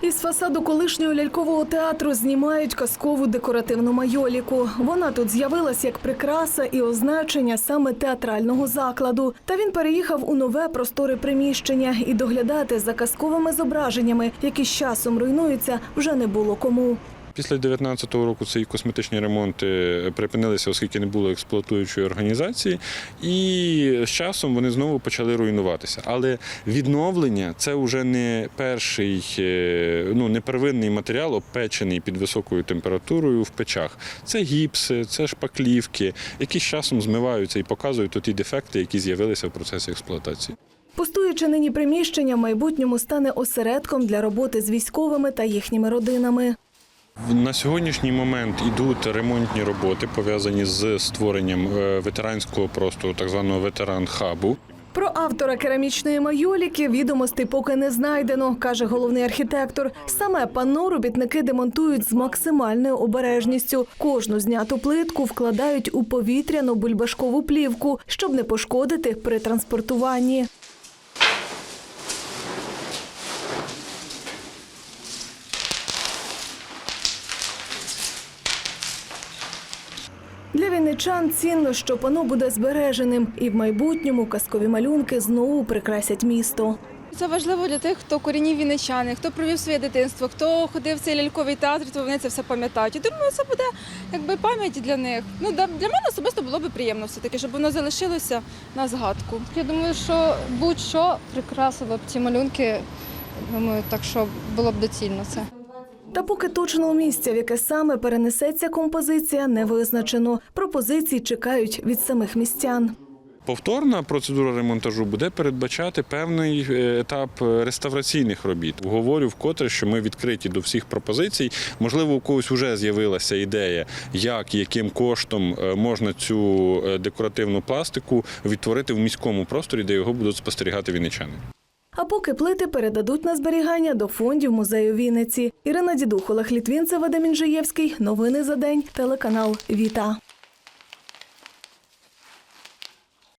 Із фасаду колишнього лялькового театру знімають казкову декоративну майоліку. Вона тут з'явилась як прикраса і означення саме театрального закладу. Та він переїхав у нове просторе приміщення і доглядати за казковими зображеннями, які з часом руйнуються, вже не було кому. Після 2019 року ці косметичні ремонти припинилися, оскільки не було експлуатуючої організації, і з часом вони знову почали руйнуватися. Але відновлення це вже не перший, е, ну не первинний матеріал, обпечений під високою температурою в печах. Це гіпси, це шпаклівки, які з часом змиваються і показують ті дефекти, які з'явилися в процесі експлуатації. Пустуючи нині приміщення, в майбутньому стане осередком для роботи з військовими та їхніми родинами. На сьогоднішній момент ідуть ремонтні роботи, пов'язані з створенням е, ветеранського простору, так званого ветеран-хабу. Про автора керамічної майоліки відомостей поки не знайдено, каже головний архітектор. Саме панно робітники демонтують з максимальною обережністю. Кожну зняту плитку вкладають у повітряну бульбашкову плівку, щоб не пошкодити при транспортуванні. Для вінничан цінно, що пано буде збереженим, і в майбутньому казкові малюнки знову прикрасять місто. Це важливо для тих, хто корінні вінничани, хто провів своє дитинство, хто ходив в цей ляльковий театр, то вони це все пам'ятають. І думаю, це буде якби пам'ять для них. Ну да- для мене особисто було б приємно все таки, щоб воно залишилося на згадку. Я думаю, що будь-що прикрасило б ці малюнки. Думаю, так що було б доцільно це. Та поки точного місця, в яке саме перенесеться композиція, не визначено. Пропозиції чекають від самих містян. Повторна процедура ремонтажу буде передбачати певний е, етап е, реставраційних робіт. Говорю вкотре, що ми відкриті до всіх пропозицій. Можливо, у когось вже з'явилася ідея, як і яким коштом е, можна цю декоративну пластику відтворити в міському просторі, де його будуть спостерігати вінничани. А поки плити передадуть на зберігання до фондів музею Вінниці. Ірина Дідух, Олег Літвінцев, Вадим Інжиєвський. Новини за день. Телеканал Віта.